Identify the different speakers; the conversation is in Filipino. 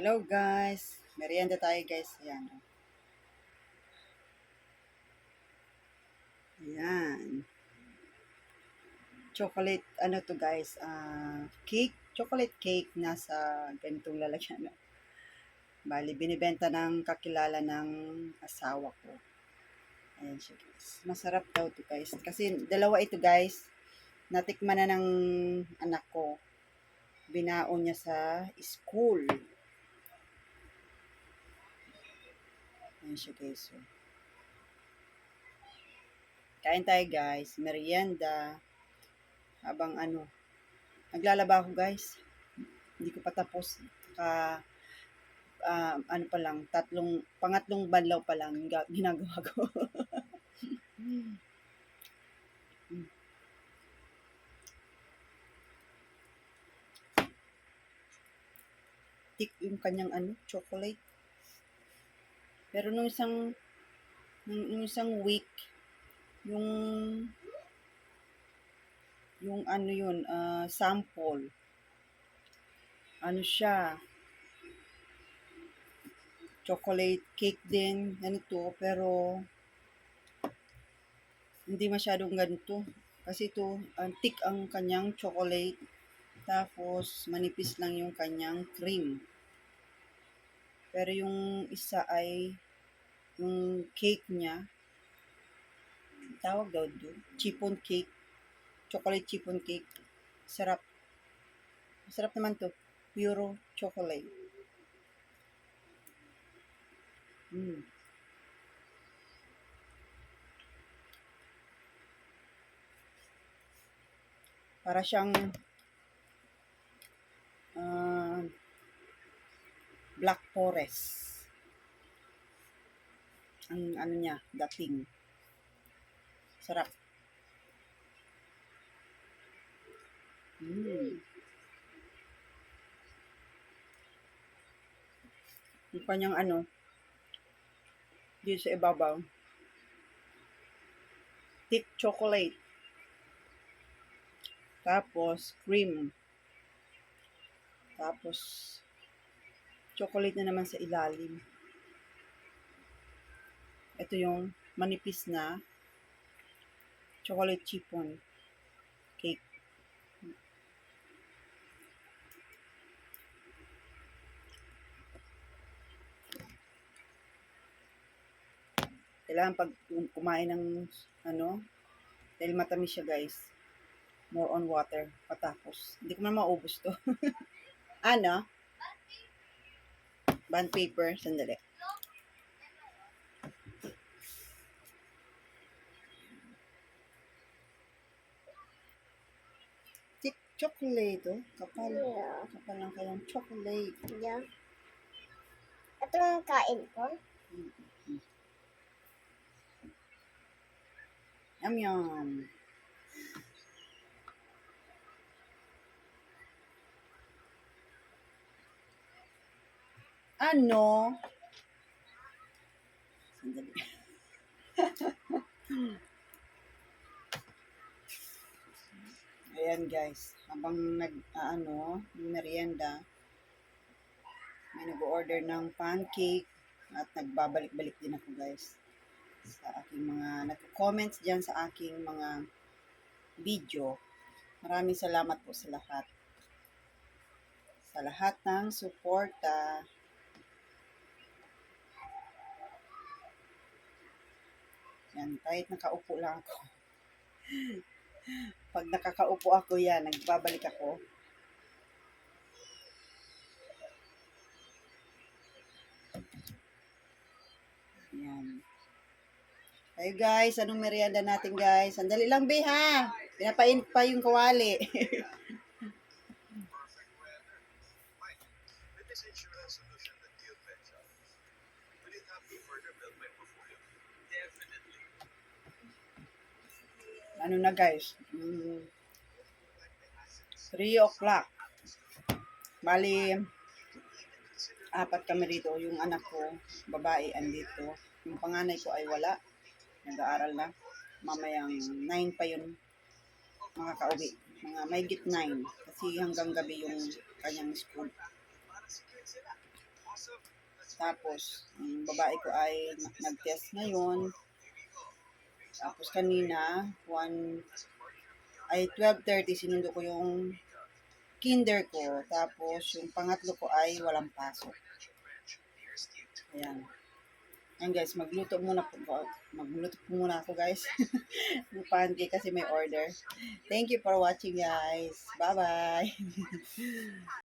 Speaker 1: Hello guys. Merienda tayo guys. Ayan. Ayan. Chocolate, ano to guys, ah cake, chocolate cake nasa ganitong lalagyan. Bali, binibenta ng kakilala ng asawa ko. Ayan siya guys. Masarap daw to guys. Kasi dalawa ito guys. Natikman na ng anak ko. Binaon niya sa school. Ayan siya guys. Kain tayo guys. Merienda. Habang ano. Naglalaba ako guys. Hindi ko pa tapos. Ka, ah, ano pa lang. Tatlong, pangatlong banlaw pa lang. Ginagawa ko. Tik yung kanyang ano, chocolate. Pero nung isang nung, nung isang week yung yung ano yun, ah, sample. Ano siya? Chocolate cake din, ganito, pero hindi masyadong ganito. Kasi ito, antik ang kanyang chocolate. Tapos, manipis lang yung kanyang cream. Pero yung isa ay yung cake niya, tawag daw doon, chiffon cake, chocolate chiffon cake. Sarap. Masarap naman to. Puro chocolate. Mm. Para siyang Black Forest. Ang ano niya, dating. Sarap. Mm. Yung kanyang ano, dito sa ibabaw. Thick chocolate. Tapos, cream. Tapos, chocolate na naman sa ilalim. Ito yung manipis na chocolate chiffon cake. Kailangan pag kum- kumain ng ano, dahil matamis siya guys, more on water patapos. Hindi ko na maubos to. ano? Band paper, sandali. Thick chocolate, oh. Kapal.
Speaker 2: Yeah.
Speaker 1: Kapal lang kayang chocolate.
Speaker 2: Yeah. Ito ang kain ko.
Speaker 1: Yum yum. Ano? Sandali. Ayan guys, habang nag ano, merienda, may nag-order ng pancake at nagbabalik-balik din ako guys sa aking mga nag-comments dyan sa aking mga video. Maraming salamat po sa lahat. Sa lahat ng suporta. Yan, kahit nakaupo lang ako. Pag nakakaupo ako yan, nagbabalik ako. Yan. Hey guys, anong merienda natin guys? Sandali lang be ha. Pinapainit pa yung kawali.
Speaker 3: With insurance solution that you mentioned, will it help me further build my portfolio?
Speaker 1: Ano na guys? Mm, 3 o'clock. Bali, apat kami rito. Yung anak ko, babae, andito. Yung panganay ko ay wala. Nag-aaral na. Mamayang 9 pa yun makakauwi. Mga may git 9. Kasi hanggang gabi yung kanyang school. Tapos, yung babae ko ay na- nag-test ngayon. Tapos kanina, 1, ay 12.30, sinundo ko yung kinder ko. Tapos, yung pangatlo ko ay walang pasok. Ayan. Ayan guys, magluto muna po. Magluto po muna ako guys. ng pancake kasi may order. Thank you for watching guys. Bye-bye.